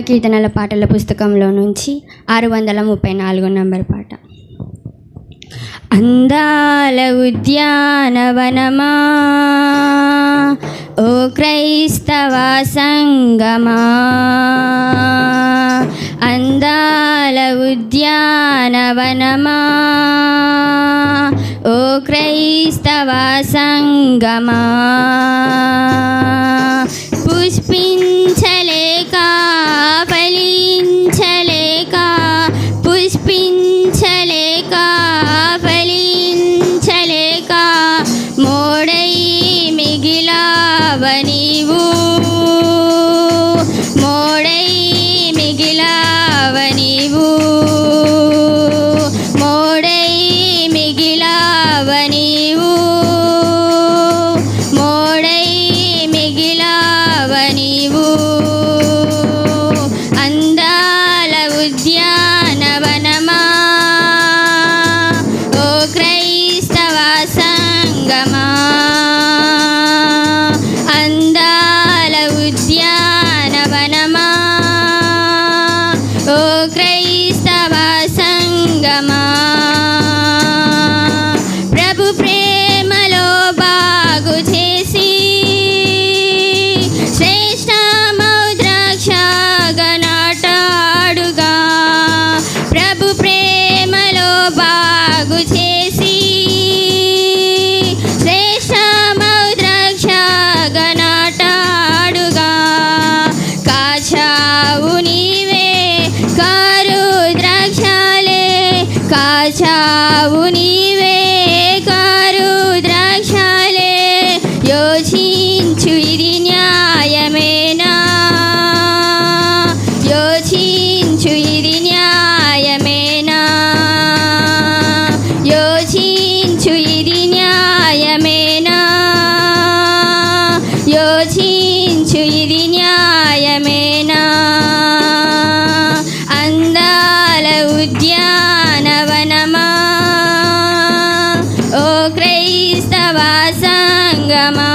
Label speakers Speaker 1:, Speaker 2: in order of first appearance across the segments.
Speaker 1: కీర్తనల పాటల పుస్తకంలో నుంచి ఆరు వందల ముప్పై నాలుగు నంబర్ పాట. అందాల ఉద్యానవనమా ఓ క్రైస్తవ సంగమా? అందాల ఉద్యానవనమా ఓ క్రైస్తవ సంగమా? పుష్పి పుష్పించలేక ఫలించలేక మోడై మిగిలావ నీవు మోడై మిగిలావ నీవు యోచించు ఇది న్యాయమేనా సంగమా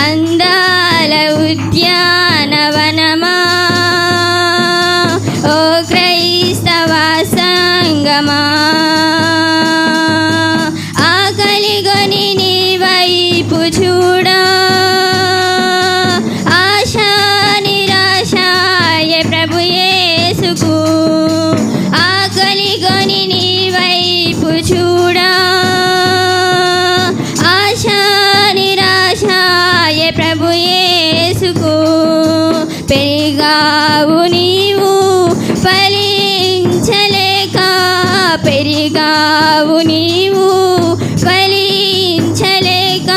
Speaker 1: అందాల ఉద్యానవనమా ఓ క్రైస్తవ సంగమా ఆకలిగొని నీ వైపు చూడా ఆశా నిరాశాయ ప్రభు యేసుకు ఆకలిగొని నీ వైపు చూడా పెరిగావు నీవు ఫలించలేక పెరిగావు నీవు ఫలించలేక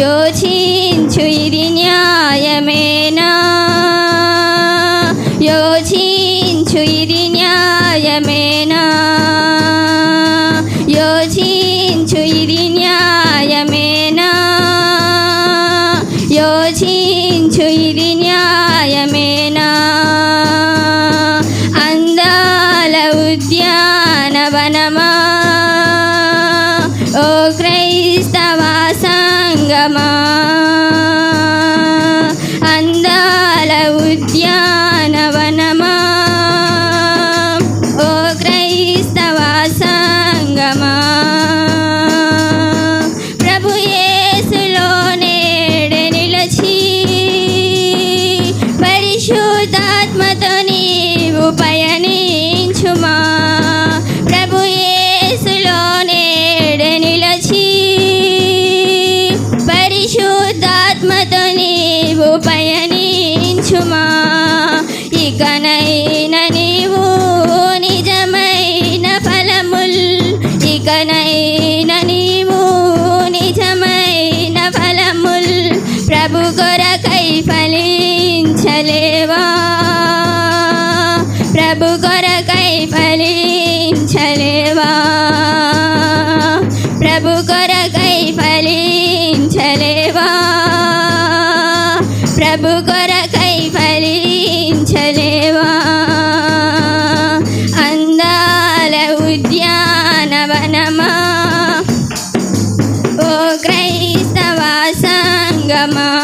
Speaker 1: యోచించు ఇది న్యాయమేనా? యోచించు ఇది న్యాయమేనా? యోచించు ఇది న్యాయమేనా? యోచించు ఇది న్యాయమేనా అందాల ఉద్యానవనమా ఓ క్రైస్తవ సంగమా ఆత్మతో నీవు పయనించుమా? ఇకనైన నీవు నిజమైన ఫలముల్. ఇకనైన నీవు నిజమైన ఫలముల్. ప్రభు కొరకై ఫలించలేవా?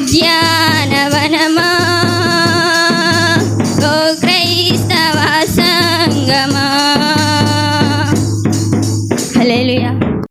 Speaker 1: with you.